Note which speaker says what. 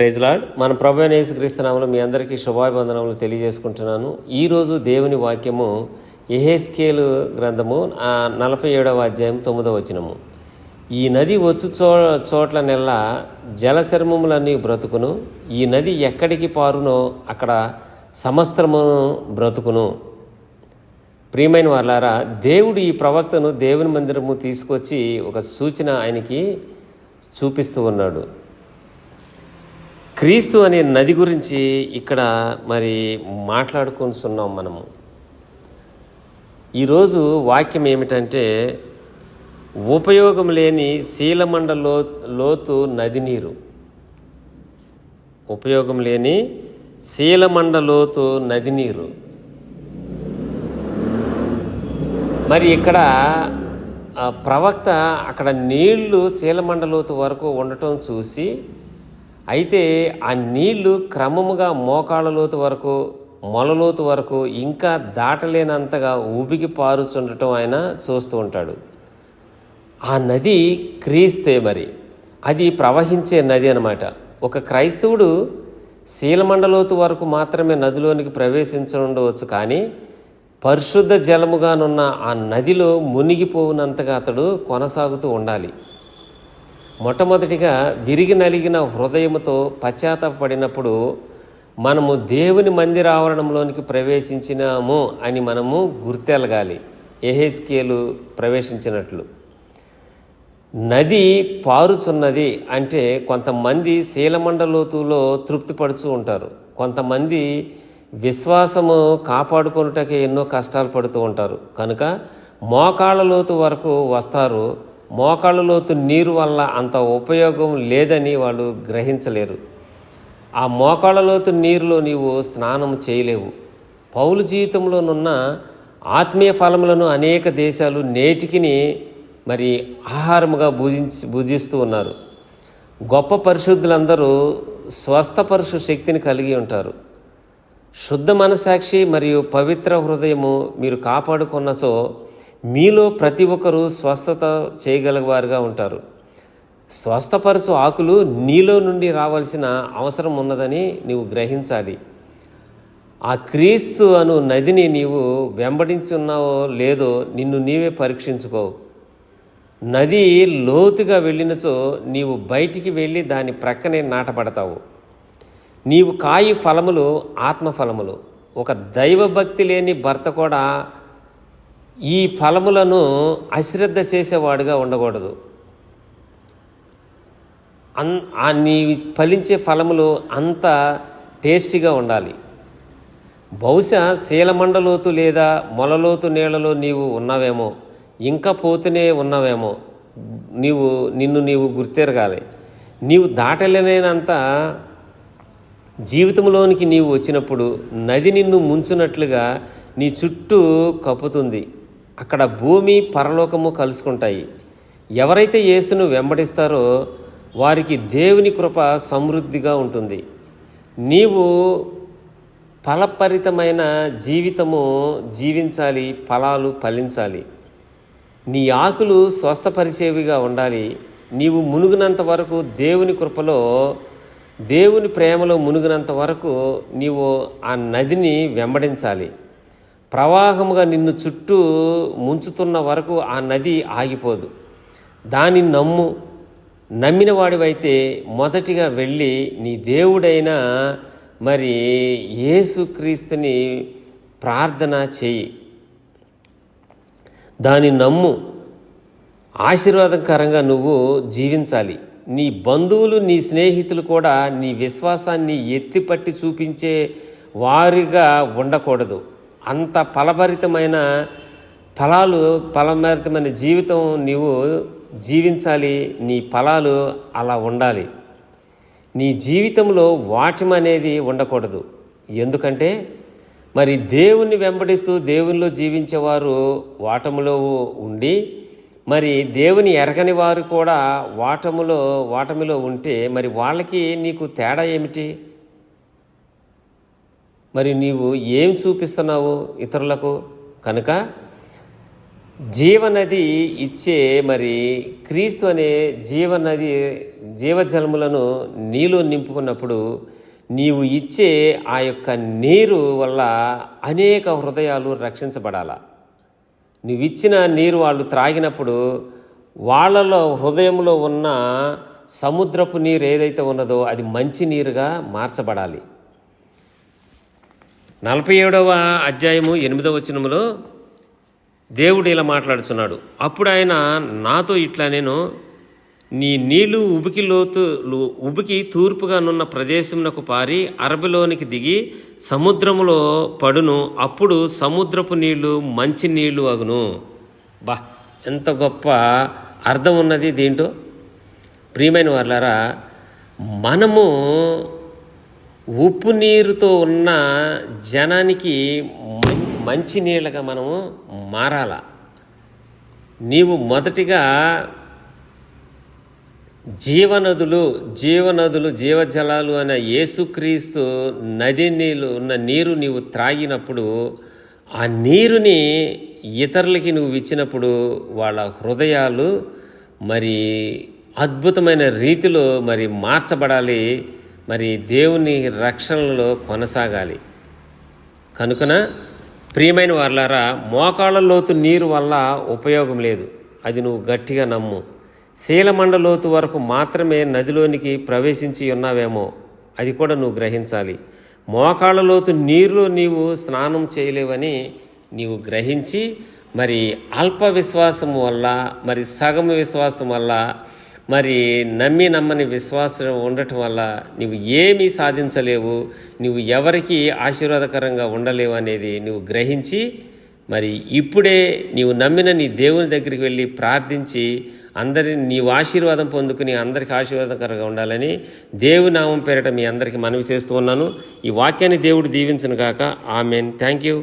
Speaker 1: ప్రైజ్లాడ్ మన ప్రభు అయిన మీ అందరికీ శుభాభివందనములు తెలియజేసుకుంటున్నాను. ఈరోజు దేవుని వాక్యము ఎహేస్కేలు గ్రంథము నలభై ఏడవ అధ్యాయం తొమ్మిదవ వచనము. ఈ నది వచ్చు చో చోట్ల నెల జలశర్మములన్నీ బ్రతుకును. ఈ నది ఎక్కడికి పారునో అక్కడ సమస్త్రమును బ్రతుకును. ప్రియమైన వాళ్ళారా దేవుడు ఈ ప్రవక్తను దేవుని మందిరము తీసుకొచ్చి ఒక సూచన ఆయనకి చూపిస్తూ ఉన్నాడు. క్రీస్తు అనే నది గురించి ఇక్కడ మరి మాట్లాడుకుంటున్నాం మనము. ఈరోజు వాక్యం ఏమిటంటే ఉపయోగం లేని శీలమండలో లోతు నది నీరు. ఉపయోగం లేని శీలమండలోతు నది నీరు. మరి ఇక్కడ ఆ ప్రవక్త అక్కడ నీళ్ళు శీలమండలోతు వరకు ఉండటం చూసి అయితే ఆ నీళ్ళు క్రమముగా మోకాళ్ళలోతు వరకు మొలలోతు వరకు ఇంకా దాటలేనంతగా ఊపికి పారుచుండటం ఆయన చూస్తూ ఉంటాడు. ఆ నది క్రీస్తే మరి. అది ప్రవహించే నది అనమాట ఒక క్రైస్తవుడు శీలమండలోతు వరకు మాత్రమే నదిలోనికి ప్రవేశించుండవచ్చు కానీ పరిశుద్ధ జలముగానున్న ఆ నదిలో మునిగిపోవునంతగా అతడు కొనసాగుతూ ఉండాలి. మొట్టమొదటిగా విరిగి నలిగిన హృదయముతో పశ్చాత్తపడినప్పుడు మనము దేవుని మందిర ఆవరణంలోనికి ప్రవేశించినాము అని మనము గుర్తెలగాలి. ఎహెస్కేలు ప్రవేశించినట్లు. నది పారుచున్నది అంటే కొంతమంది శీలమండలోతులో తృప్తిపడుచు ఉంటారు. కొంతమంది విశ్వాసము కాపాడుకొనుటకే ఎన్నో కష్టాలు పడుతూ ఉంటారు. కనుక మోకాళ్ళ లోతు వరకు వస్తారు. మోకాళ్ళ లోతు నీరు వల్ల అంత ఉపయోగం లేదని వాళ్ళు గ్రహించలేరు. ఆ మోకాళ్ళ లోతు నీరులో నీవు స్నానం చేయలేవు. పౌలు జీవితంలోనున్న ఆత్మీయ ఫలములను అనేక దేశాలు నేటికిని మరి ఆహారముగా భుజించి భుజిస్తూ ఉన్నారు. గొప్ప పరిశుద్ధులందరూ స్వస్థపరుషు శక్తిని కలిగి ఉంటారు. శుద్ధ మనసాక్షి మరియు పవిత్ర హృదయము మీరు కాపాడుకున్నచో మీలో ప్రతి ఒక్కరూ స్వస్థత చేయగలవారుగా ఉంటారు. స్వస్థపరచు ఆకులు నీలో నుండి రావాల్సిన అవసరం ఉన్నదని నీవు గ్రహించాలి. ఆ క్రీస్తు అను నదిని నీవు వెంబడించున్నావో లేదో నిన్ను నీవే పరీక్షించుకో. నది లోతుగా వెళ్ళినచో నీవు బయటికి వెళ్ళి దాని ప్రక్కనే నాటపడతావు నీవు కాయి ఫలములు ఆత్మఫలములు ఒక దైవభక్తి లేని భర్త కూడా ఈ ఫలములను అశ్రద్ధ చేసేవాడుగా ఉండకూడదు. అన్ నీ ఫలించే ఫలములు అంత టేస్టీగా ఉండాలి. బహుశా శీలమండలోతు లేదా మొలలోతు నీళ్ళలో నీవు ఉన్నావేమో ఇంకా పోతూనే ఉన్నావేమో నీవు నిన్ను నీవు గుర్తెరగాలి. నీవు దాటలేనంత జీవితంలోనికి నీవు వచ్చినప్పుడు నది నిన్ను ముంచునట్లుగా నీ చుట్టూ కప్పుతుంది. అక్కడ భూమి పరలోకము కలుసుకుంటాయి. ఎవరైతే యేసును వెంబడిస్తారో వారికి దేవుని కృప సమృద్ధిగా ఉంటుంది. నీవు ఫలపరితమైన జీవితము జీవించాలి ఫలాలు ఫలించాలి. నీ ఆకులు స్వస్థపరిచేవిగా ఉండాలి. నీవు మునుగునంత వరకు దేవుని కృపలో దేవుని ప్రేమలో మునిగినంత వరకు నీవు ఆ నదిని వెంబడించాలి. ప్రవాహముగా నిన్ను చుట్టూ ముంచుతున్న వరకు ఆ నది ఆగిపోదు. దాని నమ్ము. నమ్మిన వాడివైతే మొదటిగా వెళ్ళి నీ దేవుడైన మరి యేసుక్రీస్తుని ప్రార్థన చేయి. దాని నమ్ము. ఆశీర్వాదకరంగా నువ్వు జీవించాలి. నీ బంధువులు నీ స్నేహితులు కూడా నీ విశ్వాసాన్ని ఎత్తిపట్టి చూపించే వారిగా ఉండకూడదు. అంత ఫలభరితమైన ఫలాలు ఫలభరితమైన జీవితం నీవు జీవించాలి. నీ ఫలాలు అలా ఉండాలి. నీ జీవితంలో వాటం అనేది ఉండకూడదు. ఎందుకంటే మరి దేవుణ్ణి వెంబడిస్తూ దేవునిలో జీవించేవారు వాటములో ఉండి మరి దేవుని ఎరగని వారు కూడా వాటములో వాటమిలో ఉంటే మరి వాళ్ళకి నీకు తేడా ఏమిటి? మరి నీవు ఏం చూపిస్తున్నావు ఇతరులకు? కనుక జీవనది ఇచ్చే మరి క్రీస్తు అనే జీవనది జీవజలములను నీలో నింపుకున్నప్పుడు నీవు ఇచ్చే ఆ యొక్క నీరు వల్ల అనేక హృదయాలు రక్షించబడాల. నువ్వు ఇచ్చిన నీరు వాళ్ళు త్రాగినప్పుడు వాళ్ళలో హృదయంలో ఉన్న సముద్రపు నీరు ఏదైతే ఉన్నదో అది మంచి నీరుగా మార్చబడాలి. నలభై ఏడవ అధ్యాయము ఎనిమిదవ వచనములో దేవుడు ఇలా మాట్లాడుతున్నాడు అప్పుడు ఆయన నాతో ఇట్లా నేను నీ నీళ్ళు ఉబికి లోతు ఉబికి తూర్పుగానున్న ప్రదేశమునకు పారి అరబిలోనికి దిగి సముద్రములో పడును. అప్పుడు సముద్రపు నీళ్ళు మంచి నీళ్ళు అగును. బా ఎంత గొప్ప అర్థం ఉన్నది దీంట్లో. ప్రియమైన వాళ్ళారా మనము ఉప్పు నీరుతో ఉన్న జనానికి మంచి నీళ్ళగా మనము మారాల. నీవు మొదటిగా జీవనదులు జీవనదులు జీవజలాలు అనే యేసుక్రీస్తు నది నీళ్ళు ఉన్న నీరు నీవు త్రాగినప్పుడు ఆ నీరుని ఇతరులకి నువ్వు ఇచ్చినప్పుడు వాళ్ళ హృదయాలు మరి అద్భుతమైన రీతిలో మరి మార్చబడాలి. మరి దేవుని రక్షణలో కొనసాగాలి. కనుకన ప్రియమైన వాళ్ళారా మోకాళ్ళ లోతు నీరు వల్ల ఉపయోగం లేదు. అది నువ్వు గట్టిగా నమ్ము. శీలమండ లోతు వరకు మాత్రమే నదిలోనికి ప్రవేశించి ఉన్నావేమో అది కూడా నువ్వు గ్రహించాలి. మోకాళ్ళ లోతు నీరులో నీవు స్నానం చేయలేవని నీవు గ్రహించి మరి అల్ప విశ్వాసం వల్ల మరి సగం విశ్వాసం వల్ల మరి నమ్మి నమ్మని విశ్వాసం ఉండటం వల్ల నువ్వు ఏమీ సాధించలేవు నువ్వు ఎవరికి ఆశీర్వాదకరంగా ఉండలేవు అనేది నువ్వు గ్రహించి మరి ఇప్పుడే నీవు నమ్మిన నీ దేవుని దగ్గరికి వెళ్ళి ప్రార్థించి అందరి నీవు ఆశీర్వాదం పొందుకుని అందరికి ఆశీర్వాదకరంగా ఉండాలని దేవుని నామం పేరిట మీ అందరికీ మనవి చేస్తూ ఉన్నాను. ఈ వాక్యాన్ని దేవుడు దీవించను గాక ఆమెన్. Thank you.